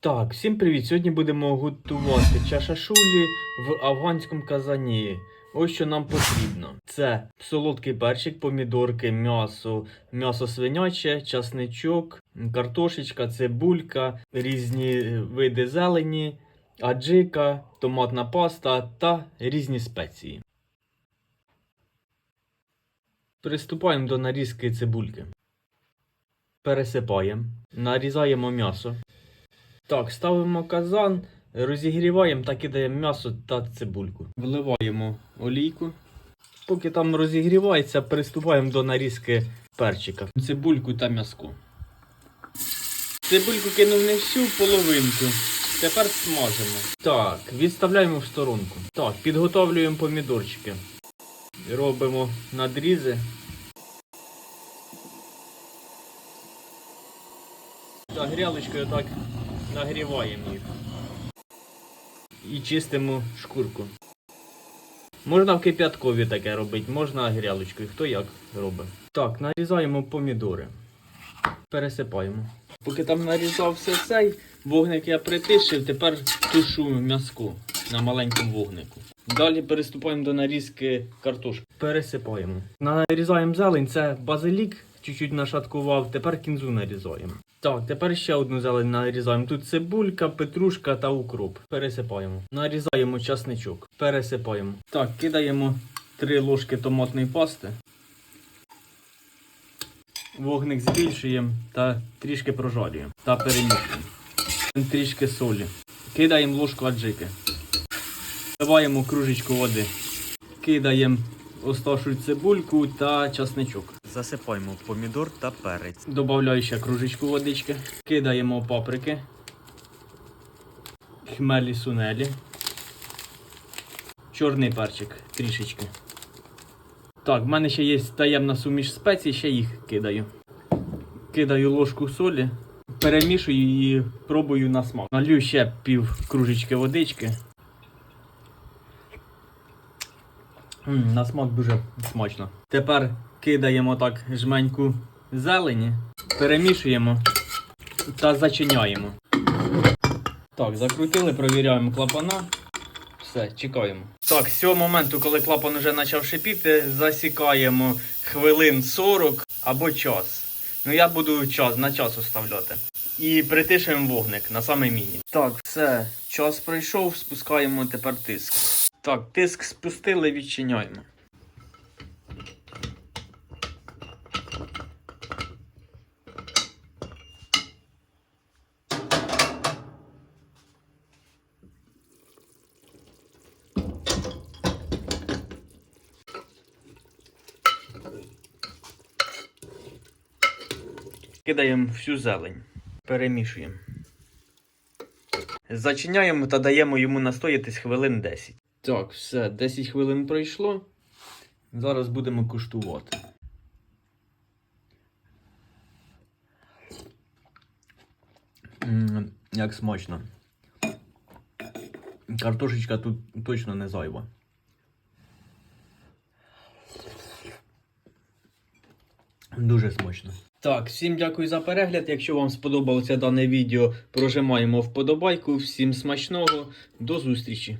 Так, всім привіт! Сьогодні будемо готувати чашашулі в афганському казані. Ось що нам потрібно: це солодкий перчик, помідорки, м'ясо, м'ясо свиняче, часничок, картошечка, цибулька, різні види зелені, аджика, томатна паста та різні спеції. Приступаємо до нарізки цибульки. Пересипаємо, нарізаємо м'ясо. Так, ставимо казан, розігріваємо та кидаємо м'ясо та цибульку. Вливаємо олійку. Поки там розігрівається, приступаємо до нарізки перчика. Цибульку та м'язку. Цибульку кинув не всю половинку. Тепер смажимо. Так, відставляємо в сторонку. Так, підготовлюємо помідорчики. Робимо надрізи. Так, грілочкою так нагріваємо їх. І чистимо шкурку. Можна в кип'яткові таке робити, можна грілочкою, хто як робить. Так, нарізаємо помідори. Пересипаємо. Поки там нарізався цей, вогник я притишив, тепер тушу м'язку на маленькому вогнику. Далі переступаємо до нарізки картошки. Пересипаємо. Нарізаємо зелень, це базилік, чуть-чуть нашаткував, тепер кінзу нарізаємо. Так, тепер ще одну зелень нарізаємо. Тут цибулька, петрушка та укроп. Пересипаємо. Нарізаємо часничок. Пересипаємо. Так, кидаємо 3 ложки томатної пасти. Вогник збільшуємо та трішки прожарюємо. Та перемішуємо. Трішки солі. Кидаємо ложку аджики. Вливаємо кружечку води. Кидаємо оставшу цибульку та часничок. Засипаємо помідор та перець. Добавляю ще кружечку водички. Кидаємо паприки. Хмелі сунелі. Чорний перчик трішечки. Так, в мене ще є таємна суміш спецій, ще їх кидаю. Кидаю ложку солі, перемішую і пробую на смак. Налью ще пів кружечки водички. М, на смак дуже смачно. Тепер кидаємо так жменьку зелені, перемішуємо та зачиняємо. Так, закрутили, провіряємо клапана. Все, чекаємо. Так, з цього моменту, коли клапан вже почав шипіти, засікаємо хвилин 40 або час. Ну я буду час на час оставляти. І притишуємо вогник на саме міні. Так, все, час пройшов, спускаємо тепер тиск. Так, тиск спустили, відчиняємо. Кидаємо всю зелень. Перемішуємо. Зачиняємо та даємо йому настоятись хвилин 10. Так, все, 10 хвилин пройшло. Зараз будемо куштувати. Як смачно. Картошечка тут точно не зайва. Дуже смачно. Так, всім дякую за перегляд. Якщо вам сподобалося дане відео, прожимаємо вподобайку. Всім смачного. До зустрічі!